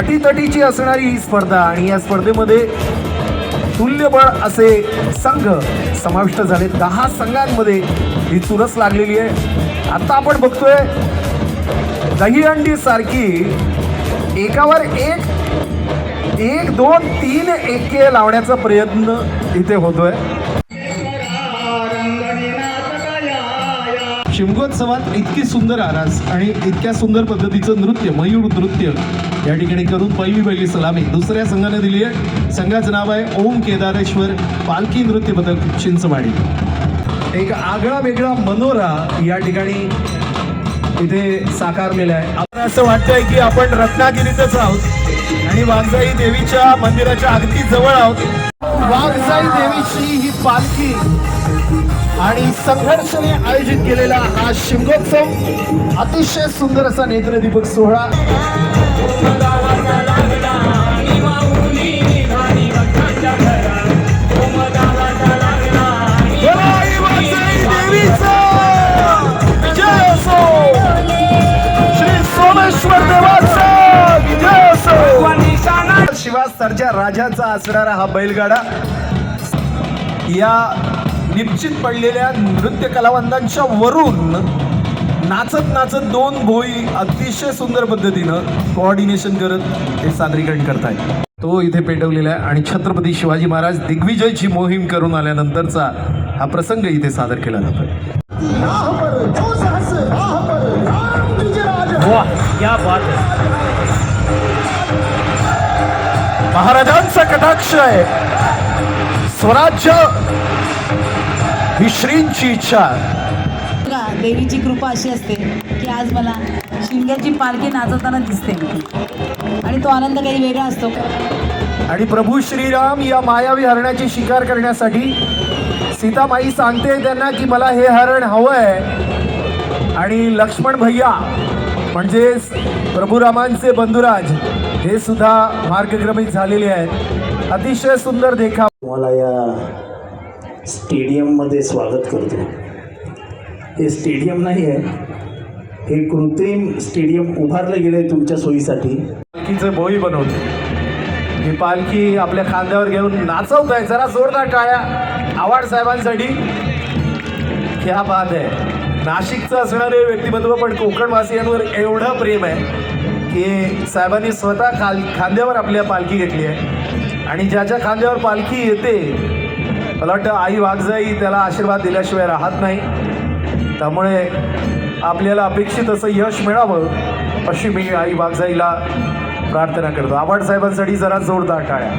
अटीतटीची असणारी ही स्पर्धा आणि या स्पर्धेमध्ये तुल्यबळ असे संघ समाविष्ट झाले दहा संघांमध्ये ही चुरस लागलेली आहे. आता आपण बघतोय दहीहंडी सारखी एकावर एक एक दोन तीन एके लावण्याचा प्रयत्न इथे होतोय. शिमगोत्सवात इतकी सुंदर आरास आणि इतक्या सुंदर पद्धतीचं नृत्य मयूर नृत्य या ठिकाणी करून पहिली पहिली सलामी. दुसऱ्या संघाने दिली आहे. संघाचं नाव आहे ओम केदारेश्वर पालखी नृत्य पथक चिंचवाडी एक आगळा वेगळा मनोरा या ठिकाणी इथे साकारलेला आहे. आपण असं वाटतंय की आपण रत्नागिरीतच आहोत आणि वाघजाई देवीच्या मंदिराच्या अगदी जवळ आहोत. वाघजाई देवीची ही पालखी आणि संघर्षाने आयोजित केलेला हा शिमगोत्सव अतिशय सुंदर असा नेत्रदीपक सोहळा. शिवा वाघजाई श्री सोमेश्वर राजाचा असणारा हा बैलगाडा या निश्चित पडलेल्या नृत्य कलावंतांच्या वरून नाचत नाचत दोन भोई अतिशय सुंदर पद्धतीनं कोऑर्डिनेशन करत हे सादरीकरण करतायत. तो इथे पेटवलेला आहे आणि छत्रपती शिवाजी महाराज दिग्विजयची मोहीम करून आल्यानंतरचा हा प्रसंग इथे सादर केला जातोय. महाराजांचा कटाक्ष आहे. स्वराज्य ही श्रींची इच्छा. बघा देवीची कृपा अशी असते की आज मला शिमग्याची पालखी नाचवताना दिसते. आणि तो आनंद काही वेगळा असतो. आणि प्रभू श्रीराम या मायावी हरणाची शिकार करण्यासाठी सीतामाई सांगते त्यांना की मला हे हरण हवंय. आणि लक्ष्मण भैया म्हणजेच प्रभू रामांचे बंधुराज हे सुद्धा मार्गक्रमित झालेले आहेत. अतिशय सुंदर देखाव. तुम्हाला या स्टेडियममध्ये स्वागत करतो. हे स्टेडियम नाही आहे. हे कृत्रिम स्टेडियम उभारलं गेलं आहे तुमच्या सोयीसाठी. पालखीचं भोई बनवते. ही पालखी आपल्या खांद्यावर घेऊन नाचवत आहे जरा जोरदार टाळ्या. आवाड साहेबांसाठी. क्या बात आहे. नाशिकचं असणारे व्यक्तिमत्व पण कोकणवासियांवर एवढं प्रेम आहे की साहेबांनी स्वतः खाल खांद्यावर आपल्या पालखी घेतली आहे. आणि ज्याच्या खांद्यावर पालखी येते मला वाटतं आई वाघजाई त्याला आशीर्वाद दिल्याशिवाय राहत नाही. त्यामुळे आपल्याला अपेक्षित असं यश मिळावं अशी मी आई वाघजाईला प्रार्थना करतो. आव्हाड साहेबांसाठी जरा जोरदार टाळ्या.